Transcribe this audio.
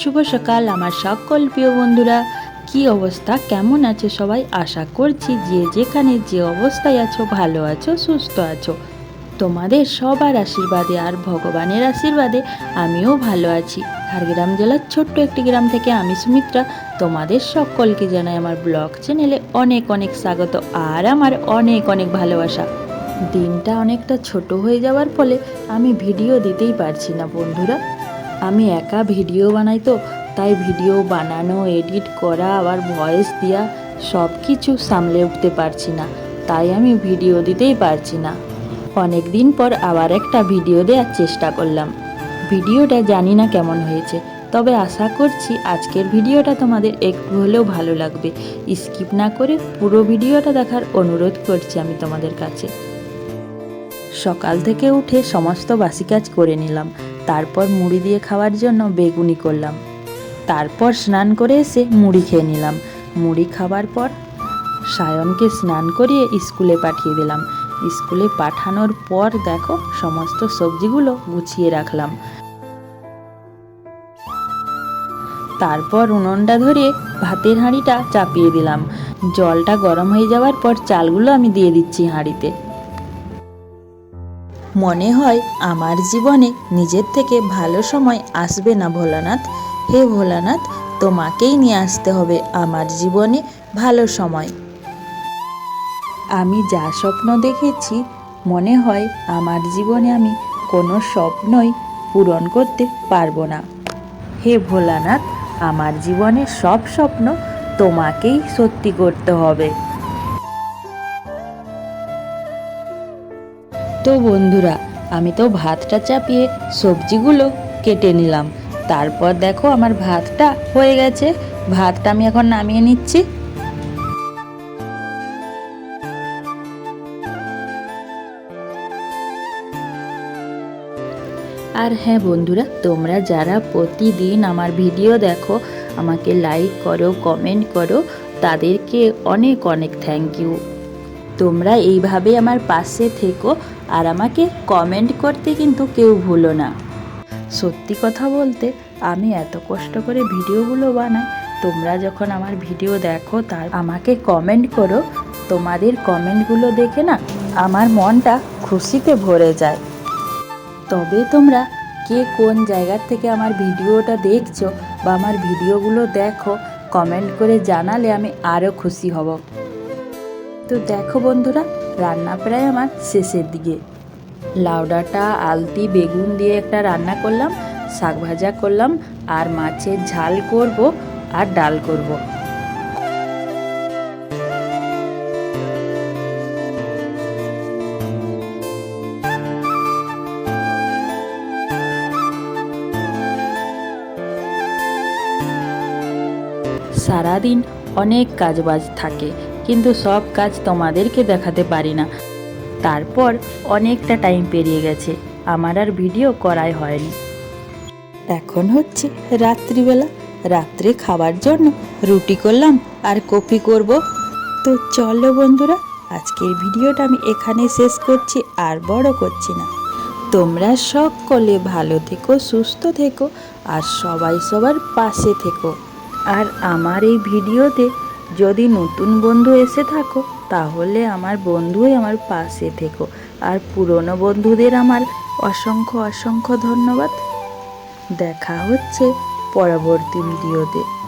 শুভ সকাল, আমার সকল প্রিয় বন্ধুরা। কি অবস্থা? কেমন আছে সবাই? আশা করছি যে যেখানে যে অবস্থায় আছো, ভালো আছো, সুস্থ আছো। তোমাদের সবার আশীর্বাদে আর ভগবানের আশীর্বাদে আমিও ভালো আছি। ঝাড়গ্রাম জেলার ছোট্ট একটি গ্রাম থেকে আমি সুমিত্রা, তোমাদের সকলকে জানাই আমার ব্লগ চ্যানেলে অনেক অনেক স্বাগত আর আমার অনেক অনেক ভালোবাসা। দিনটা অনেকটা ছোট হয়ে যাওয়ার ফলে আমি ভিডিও দিতেই পারছি না, বন্ধুরা। আমি একা ভিডিও বানাই তো, তাই ভিডিও বানানো, এডিট করা, আবার ভয়েস দেওয়া সব কিছু সামলে উঠতে পারছি না, তাই আমি ভিডিও দিতেই পারছি না। অনেক দিন পর আবার একটা ভিডিও দেওয়ার চেষ্টা করলাম। ভিডিওটা জানি না কেমন হয়েছে, তবে আশা করছি আজকের ভিডিওটা তোমাদের একটু হলেও ভালো লাগবে। স্কিপ না করে পুরো ভিডিওটা দেখার অনুরোধ করছি আমি তোমাদের কাছে। সকাল থেকে উঠে সমস্ত বাসি কাজ করে নিলাম। তারপর মুড়ি দিয়ে খাওয়ার জন্য বেগুনি করলাম। তারপর স্নান করে এসে মুড়ি খেয়ে নিলাম। মুড়ি খাওয়ার পর সায়নকে স্নান করিয়ে স্কুলে পাঠিয়ে দিলাম। স্কুলে পাঠানোর পর দেখো, সমস্ত সবজিগুলো গুছিয়ে রাখলাম। তারপর উনুনটা ধরে ভাতের হাঁড়িটা চাপিয়ে দিলাম। জলটা গরম হয়ে যাওয়ার পর চালগুলো আমি দিয়ে দিচ্ছি হাঁড়িতে। মনে হয় আমার জীবনে নিজের থেকে ভালো সময় আসবে না ভোলানাথ। হে ভোলানাথ, তোমাকেই নিয়ে আসতে হবে আমার জীবনে ভালো সময়। আমি যা স্বপ্ন দেখেছি, মনে হয় আমার জীবনে আমি কোনো স্বপ্নই পূরণ করতে পারব না। হে ভোলানাথ, আমার জীবনের সব স্বপ্ন তোমাকেই সত্যি করতে হবে। তো বন্ধুরা, আমি তো ভাতটা চাপিয়ে সবজিগুলো কেটে নিলাম। তারপর দেখো আমার ভাতটা হয়ে গেছে। ভাতটা আমি এখন নামিয়ে নিচ্ছি। আর হ্যাঁ বন্ধুরা, তোমরা যারা প্রতিদিন আমার ভিডিও দেখো, আমাকে লাইক করো কমেন্ট করো, তাদেরকে অনেক অনেক থ্যাংক ইউ তোমরা এইভাবে আমার পাশে থেকো আর আমাকে কমেন্ট করতে কিন্তু কেউ ভুলো না। সত্যি কথা বলতে, আমি এত কষ্ট করে ভিডিওগুলো বানাই, তোমরা যখন আমার ভিডিও দেখো তার আমাকে কমেন্ট করো, তোমাদের কমেন্টগুলো দেখে না আমার মনটা খুশিতে ভরে যায়। তবে তোমরা কে কোন জায়গার থেকে আমার ভিডিওটা দেখছ বা আমার ভিডিওগুলো দেখো কমেন্ট করে জানালে আমি আরও খুশি হব। তো দেখো বন্ধুরা, রান্না প্রায় আমার শেষের দিকে। লাউডাটা, আলতি, বেগুন দিয়ে একটা রান্না করলাম, শাক ভাজা করলাম, আর মাছের ঝাল করব আর ডাল করব। সারাদিন অনেক কাজবাজ থাকে কিন্তু সব কাজ তোমাদেরকে দেখাতে পারি না। তারপর অনেকটা টাইম পেরিয়ে গেছে। আমার আর ভিডিও করাই হয়নি। এখন হচ্ছে রাত্রিবেলা। রাত্রে খাবার জন্য রুটি করলাম, আর কফি করব। তো চলো বন্ধুরা, আজকের ভিডিওটা আমি এখানে শেষ করছি, আর বড় করছি না। তোমরা সকলে ভালো থেকো, সুস্থ থেকো, আর সবাই সবার পাশে থেকো। আর আমার এই ভিডিওতে যদি নতুন বন্ধু এসে থাকো, তাহলে আমার বন্ধুই আমার পাশে থেকো। আর পুরনো বন্ধুদের আমার অসংখ্য অসংখ্য ধন্যবাদ। দেখা হচ্ছে পরবর্তী ভিডিওতে।